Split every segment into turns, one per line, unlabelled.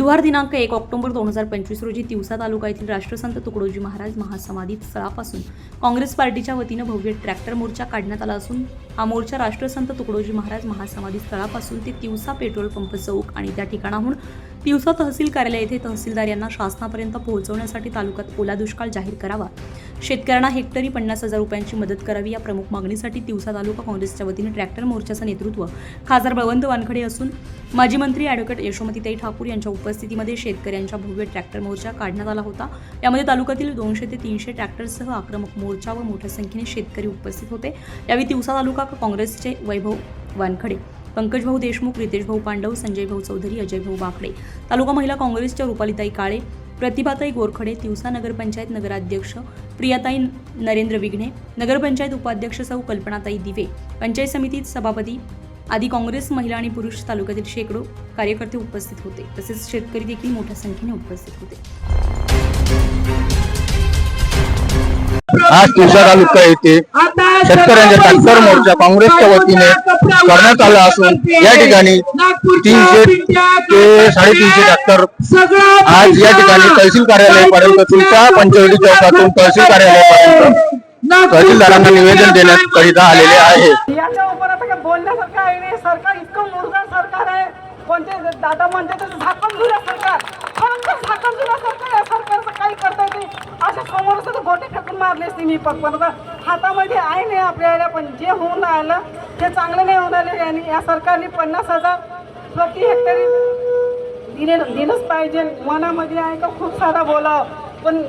बुधवार दिनांक एक ऑक्टोबर दोन हजार पंचवीस रोजी तिवसा तालुका येथील राष्ट्रसंत तुकडोजी महाराज महासमाधी स्थळापासून काँग्रेस पार्टीच्या वतीनं भव्य ट्रॅक्टर मोर्चा काढण्यात आला असून हा मोर्चा राष्ट्रसंत तुकडोजी महाराज महासमाधी स्थळापासून ते तिवसा पेट्रोल पंप चौक आणि त्या ठिकाणाहून तिवसा तहसील कार्यालय येथे तहसीलदार यांना शासनापर्यंत पोहोचवण्यासाठी तालुक्यात ओला दुष्काळ जाहीर करावा. शेतकऱ्यांना हेक्टरी पन्नास हजार रुपयांची मदत करावी या प्रमुख मागणीसाठी तिवसा तालुका काँग्रेसच्या वतीने ट्रॅक्टर मोर्चाचं नेतृत्व. खासदार बळवंत वानखडे असून माजी मंत्री ॲडव्होकेट यशोमतीताई ठाकूर यांच्या उपस्थितीमध्ये शेतकऱ्यांच्या भव्य ट्रॅक्टर मोर्चा काढण्यात आला होता. यामध्ये तालुक्यातील दोनशे ते तीनशे ट्रॅक्टरसह आक्रमक मोर्चा व मोठ्या संख्येने शेतकरी उपस्थित होते. यावेळी तिवसा तालुका काँग्रेसचे वैभव वानखडे पंकज भाऊ देशमुख रितेश भाऊ पांडव संजय भाऊ चौधरी अजय भाऊ बाकडे. तालुका महिला काँग्रेसच्या रुपालीताई काळे प्रतिभाताई गोरखडे तिवसा नगरपंचायत नगराध्यक्ष प्रियाताई नरेंद्र विघ्ने नगरपंचायत उपाध्यक्ष सौ कल्पनाताई दिवे पंचायत समितीत सभापती आदी काँग्रेस महिला आणि पुरुष तालुक्यातील शेकडो कार्यकर्ते उपस्थित होते. तसेच शेतकरी देखील मोठ्या संख्येने उपस्थित होते.
आज तिवसा तालुका येथे शेतकऱ्यांच्या ट्रॅक्टर मोर्चा काँग्रेसच्या वतीने करण्यात आला असून या ठिकाणी तीनशे ते साडेतीनशे ट्रॅक्टर आज या ठिकाणी तहसील कार्यालयापर्यंत तुमच्या पंचवटी चौकातून तहसील कार्यालयापर्यंत तहसीलदारांना निवेदन देण्यात करिता आलेले आहे.
बोलण्यासारखं आहे? सरकार इतकं मुरगाळ सरकार आहे. कोणते दादा म्हणते मारले असते मी हातामध्ये आहे नाही आपल्याला पण जे होऊन राहिलं ते चांगलं नाही होऊन राहिले आणि या सरकारने पन्नास हजार प्रति हेक्टरी दिले दिलंच पाहिजे. मनामध्ये आहे का खूप सारा बोलावं. पण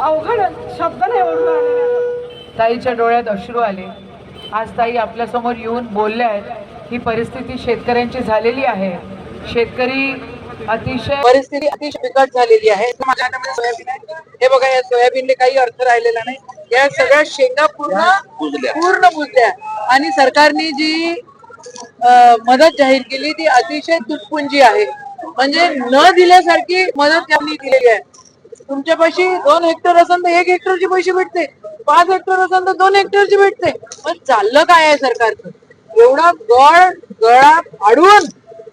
अवघड शब्द नाही ओढून राहिलेले.
ताईच्या डोळ्यात अश्रू आले. आज ताई आपल्यासमोर येऊन बोलल्या आहेत ही परिस्थिती शेतकऱ्यांची झालेली आहे. शेतकरी अतिशय
परिस्थिती अतिशय बिकट झालेली आहे. माझ्या हातामध्ये सोयाबीन आहे. हे बघा या सोयाबीनने काही अर्थ राहिलेला नाही. या सगळ्या शेंगा पूर्ण पूर्ण बुजल्या. आणि सरकारने जी मदत जाहीर केली ती अतिशय तुटपुंजी आहे. म्हणजे न दिल्यासारखी मदत त्यांनी दिलेली आहे. तुमच्यापाशी दोन हेक्टर असेल तर एक हेक्टरचे पैसे भेटते. पाच हेक्टर असेल तर दोन हेक्टरचे भेटते. पण चाललं काय आहे सरकारचं? एवढा गळ गळा फाडून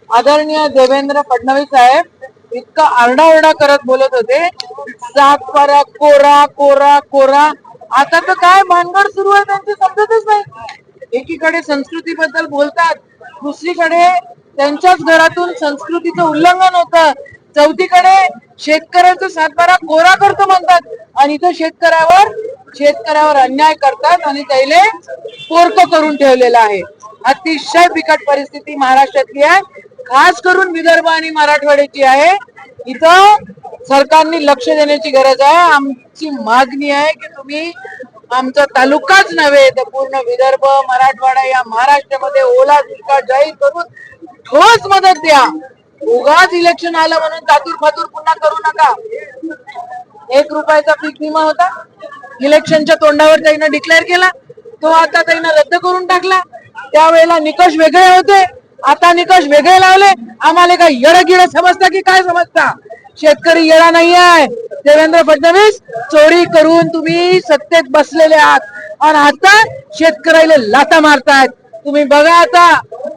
आदरणीय देवेंद्र फडणवीस साहेब इतका आरडाओरडा करत बोलत होते. सातबारा कोरा कोरा कोरा. आता तर काय भानगड सुरू आहे त्यांची समजतच नाही. एकीकडे संस्कृतीबद्दल बोलतात दुसरीकडे त्यांच्याच घरातून संस्कृतीचं उल्लंघन होतं. चौथीकडे शेतकऱ्यांचा सातबारा कोरा करतो म्हणतात आणि इथं शेतकऱ्यावर शेतकऱ्यावर अन्याय करतात आणि त्याला पोरक करून ठेवलेलं आहे. अतिशय बिकट परिस्थिती महाराष्ट्रातली आहे. खास करून विदर्भ आणि मराठवाड्याची आहे. इथं सरकारने लक्ष देण्याची गरज आहे. आमची मागणी आहे की तुम्ही आमचा तालुकाच नव्हे तर पूर्ण विदर्भ मराठवाडा या महाराष्ट्रामध्ये ओला दुष्काळ जाहीर करून ठोस मदत द्या. उगाच इलेक्शन आलं म्हणून तातूर फातूर पुन्हा करू नका. एक रुपयाचा पीक विमा होता. इलेक्शनच्या तोंडावर त्यांना डिक्लेअर केला. तो आता त्यांना रद्द करून टाकला. त्यावेळेला निकष वेगळे होते. आता निकष वेगळे लावले. आम्हाला काय येडं गिडं समजता की काय समजता? शेतकरी येडा नाही आहे देवेंद्र फडणवीस चोरी करून तुम्ही सत्तेत बसलेले आहात. आणि आता शेतकऱ्याला लाता मारतायत. तुम्ही बघा आता.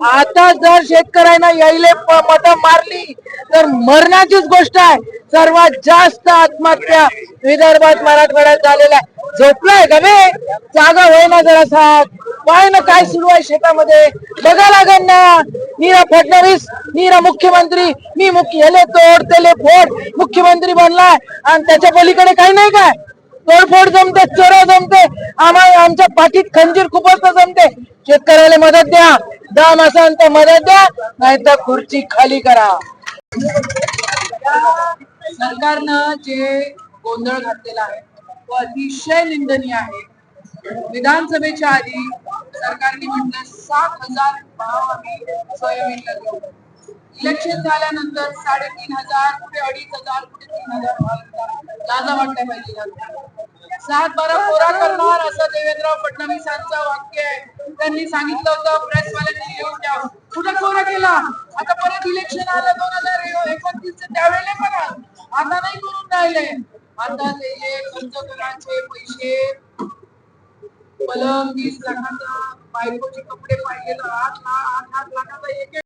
आता जर शेतकऱ्यांना यायले मत मारली तर मरण्याचीच गोष्ट आहे. सर्वात जास्त आत्महत्या विदर्भात मराठवाड्यात झालेल्या आहे. झोपलाय का बे? जागा होय ना जरासा. पाय ना काय सुरू आहे शेतामध्ये? बघा लागेल ना. नीरा फडणवीस नीरा मुख्यमंत्री. मी मुख्य हेले तोड तेले फोड. मुख्यमंत्री बनलाय. आणि त्याच्या पलीकडे काही नाही काय? तोडफोड जमते चोर जमते. आम्हाला आमच्या पाठीत खंजीर खूपच जमते. शेतकऱ्याला मदत द्या. दाम असाल तर मदत द्या. नाही तर खुर्ची खाली करा. सरकारनं जे गोंधळ घातलेला आहे तो अतिशय निंदनीय आहे. विधानसभेच्या आधी सरकारने म्हटलं सात हजार भाव आम्ही सोयाबीनला देऊ. इलेक्शन झाल्यानंतर साडेतीन हजार कुठे अडीच हजार कुठे तीन हजार भाव लाजा वाटल्या पाहिजे सात बारा कोरा करणार असं देवेंद्र फडणवीसांचं वाक्य आहे. त्यांनी सांगितलं होतं प्रेसवाल्यांनी परत इलेक्शन आलं दोन हजार एकोणतीस त्यावेळेला पण आता नाही करून राहिले. आता ते खर्च करायचे पैसे पलंग वीस लाखाचा बायकोचे कपडे पाहिलेलं आठ लाख आठ आठ लाखाचा एक एक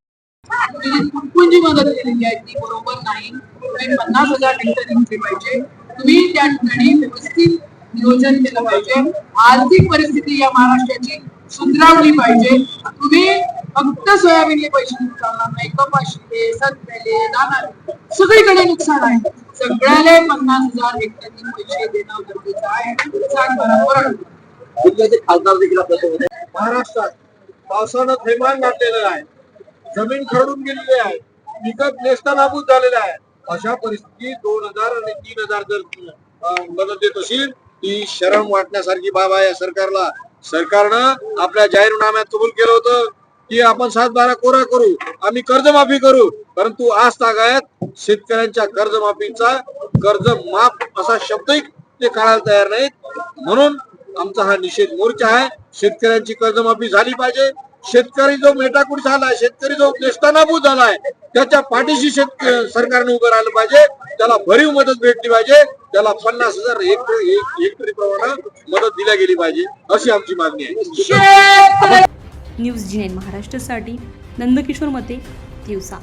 म्हणजे तुम्ही मदत केलेली आहे ती बरोबर नाही. तुम्ही पन्नास हजार हेक्टर घेतले पाहिजे. तुम्ही त्या ठिकाणी व्यवस्थित नियोजन केलं पाहिजे. आर्थिक परिस्थिती या महाराष्ट्राची सुधारवली पाहिजे. तुम्ही फक्त सोयाबीनले पैसे चालणार नाही. कपाशीले संत्र्याले दाना सगळीकडे नुकसान आहे. सगळ्याला पन्नास हजार हेक्टरचे पैसे देणं गरजेचं आहे. जिल्ह्याचे
खासदार देखील आपल्यासोबत महाराष्ट्रात पावसानं थैमान घातलेलं आहे. जमीन खरडून गेलेली आहे. पिकत नेस्तनाबूत झालेलं आहे. अशा परिस्थितीत दोन हजार आणि तीन हजार जर मदत देत असेल ती शरम वाटण्यासारखी बाब आहे या सरकारला. सरकारनं आपल्या जाहीरनाम्यात कबूल केलं होतं की आपण सात बारा कोरा करू आम्ही कर्जमाफी करू. परंतु आज तागायत शेतकऱ्यांच्या कर्जमाफीचा कर्ज माफ असा शब्दही ते काढायला तयार नाहीत. म्हणून आमचा हा निषेध मोर्चा आहे. शेतकऱ्यांची कर्जमाफी झाली पाहिजे. शेतकरी जो मेटाकूट झाला शेतकरी जो नेस्तानाबूत झालाय त्याच्या पाठीशी शेत सरकारने उभं राहिलं पाहिजे. त्याला भरीव मदत भेटली पाहिजे. त्याला पन्नास हजार हेक्टरी प्रमाणात मदत दिल्या गेली पाहिजे अशी आमची मागणी आहे.
न्यूज जी महाराष्ट्रासाठी नंदकिशोर मते दिवसा.